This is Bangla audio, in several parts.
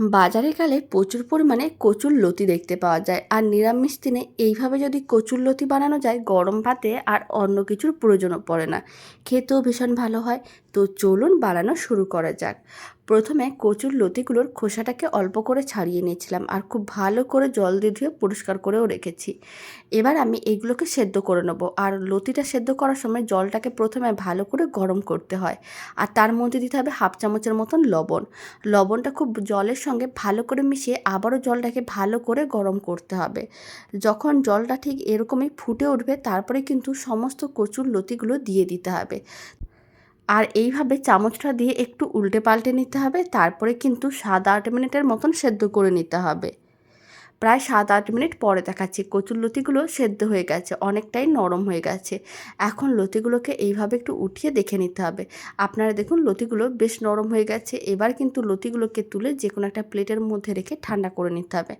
বাজারে গেলে প্রচুর পরিমাণে কচুর লতি দেখতে পাওয়া যায়। আর নিরামিষ দিনে এইভাবে যদি কচুর লতি বানানো যায়, গরম ভাতে আর অন্য কিছুর প্রয়োজনও পড়ে না। খেতেও ভীষণ ভালো হয়। তো চলুন বানানো শুরু করা যাক। প্রথমে কচুর লতিগুলোর খোসাটাকে অল্প করে ছাড়িয়ে নিয়েছিলাম আর খুব ভালো করে জল দিয়ে ধুয়ে পরিষ্কার করেও রেখেছি। এবার আমি এগুলোকে সেদ্ধ করে নেব আর লতিটা সেদ্ধ করার সময় জলটাকে প্রথমে ভালো করে গরম করতে হয় আর তার মধ্যে দিতে হবে হাফ চামচের মতন লবণ। লবণটা খুব জলের সঙ্গে ভালো করে মিশিয়ে আবারও জলটাকে ভালো করে গরম করতে হবে। যখন জলটা ঠিক এরকমই ফুটে উঠবে তারপরে কিন্তু সমস্ত কচুর লতিগুলো দিয়ে দিতে হবে। আর এইভাবে চামচটা দিয়ে একটু উল্টে পাল্টে নিতে হবে, তারপরে কিন্তু সাত আট মিনিটের মতন সেদ্ধ করে নিতে হবে। প্রায় সাত আট মিনিট পরে দেখাচ্ছি, কচুর লতিগুলো সেদ্ধ হয়ে গেছে, অনেকটাই নরম হয়ে গেছে। এখন লতিগুলোকে এইভাবে একটু উঠিয়ে দেখে নিতে হবে। আপনারা দেখুন, লতিগুলো বেশ নরম হয়ে গেছে, এবার কিন্তু লতিগুলোকে তুলে যে কোনো একটা প্লেটের মধ্যে রেখে ঠান্ডা করে নিতে হবে।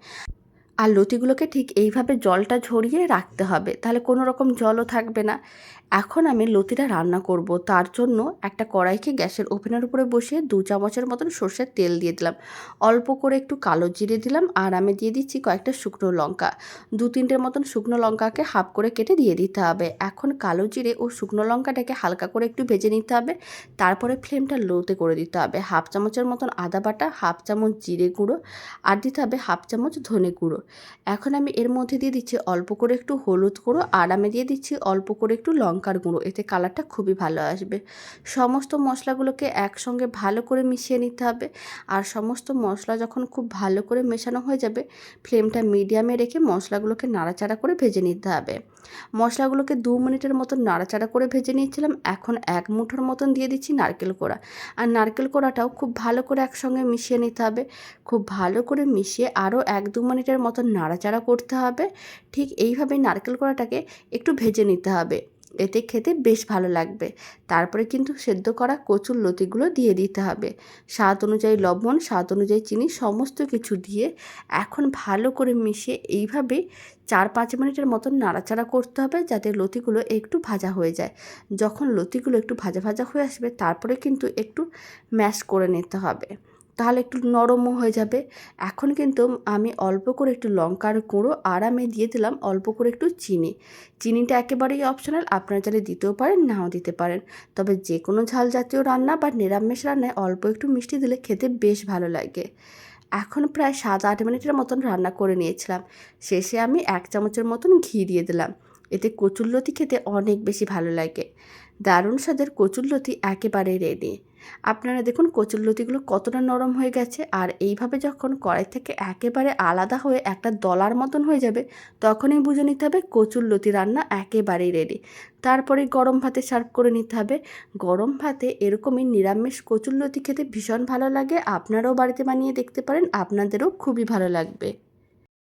আর লতিগুলোকে ঠিক এইভাবে জলটা ঝরিয়ে রাখতে হবে, তাহলে কোনো রকম জলও থাকবে না। এখন আমি লতিটা রান্না করব, তার জন্য একটা কড়াইকে গ্যাসের ওভেনের উপরে বসিয়ে দু চামচের মতন সর্ষের তেল দিয়ে দিলাম। অল্প করে একটু কালো জিরে দিলাম আর আমি দিয়ে দিচ্ছি কয়েকটা শুকনো লঙ্কা। দু তিনটের মতন শুকনো লঙ্কাকে হাফ করে কেটে দিয়ে দিতে হবে। এখন কালো জিরে ও শুকনো লঙ্কাটাকে হালকা করে একটু ভেজে নিতে হবে, তারপরে ফ্লেমটা লোতে করে দিতে হবে। হাফ চামচের মতন আদা বাটা, হাফ চামচ জিরে গুঁড়ো আর দিতে হবে হাফ চামচ ধনে গুঁড়ো। এখন আমি এর মধ্যে দিয়ে দিচ্ছি অল্প করে একটু হলুদ গুঁড়ো, আর আমি দিয়ে দিচ্ছি অল্প করে একটু লঙ্কার গুঁড়ো। এতে কালারটা খুবই ভালো আসবে। সমস্ত মশলাগুলোকে একসঙ্গে ভালো করে মিশিয়ে নিতে হবে, আর সমস্ত মশলা যখন খুব ভালো করে মেশানো হয়ে যাবে, ফ্লেমটা মিডিয়ামে রেখে মশলাগুলোকে নাড়াচাড়া করে ভেজে নিতে হবে। মশলাগুলোকে দু মিনিটের মতন নাড়াচাড়া করে ভেজে নিয়েছিলাম, এখন এক মুঠোর মতন দিয়ে দিচ্ছি নারকেল কোড়া। আর নারকেল কোড়াটাও খুব ভালো করে একসঙ্গে মিশিয়ে নিতে হবে। খুব ভালো করে মিশিয়ে আরও এক দু মিনিটের মতন নাড়াচাড়া করতে হবে। ঠিক এইভাবে নারকেল কোড়াটাকে একটু ভেজে নিতে হবে। এতে খেতে বেশ ভালো লাগবে। তারপরে কিন্তু সেদ্ধ করা কচুর লতিগুলো দিয়ে দিতে হবে। স্বাদ অনুযায়ী লবণ, স্বাদ অনুযায়ী চিনি সমস্ত কিছু দিয়ে এখন ভালো করে মিশিয়ে এইভাবে চার পাঁচ মিনিটের মতন নাড়াচাড়া করতে হবে যাতে লতিগুলো একটু ভাজা হয়ে যায়। যখন লতিগুলো একটু ভাজা ভাজা হয়ে আসবে তারপরে কিন্তু একটু ম্যাশ করে নিতে হবে। তাহলে একটু নরমও হয়ে যাবে। এখন কিন্তু আমি অল্প করে একটু লঙ্কার গুঁড়ো আর আমি দিয়ে দিলাম অল্প করে একটু চিনি। চিনিটা একেবারেই অপশনাল আপনারা চাইলে দিতেও পারেন, নাও দিতে পারেন। তবে যে কোনো ঝাল জাতীয় রান্না বা নিরামিষ রান্নায় অল্প একটু মিষ্টি দিলে খেতে বেশ ভালো লাগে। এখন প্রায় সাত আট মিনিটের মতন রান্না করে নিয়েছিলাম। শেষে আমি এক চামচের মতন ঘি দিয়ে দিলাম। এতে কচুরলতি খেতে অনেক বেশি ভালো লাগে। দারুণ স্বাদের কচুরলতি একেবারে রেডি আপনারা দেখুন কচুরলতিগুলো কতটা নরম হয়ে গেছে, আর এইভাবে যখন কড়াই থেকে একেবারে আলাদা হয়ে একটা দলার মতন হয়ে যাবে, তখনই বুঝে নিতে হবে কচুরলতি রান্না একেবারেই রেডি তারপরে গরম ভাতে সার্ভ করে নিতে হবে। গরম ভাতে এরকমই নিরামিষ কচুরলতি খেতে ভীষণ ভালো লাগে। আপনারাও বাড়িতে বানিয়ে দেখতে পারেন, আপনাদেরও খুবই ভালো লাগবে।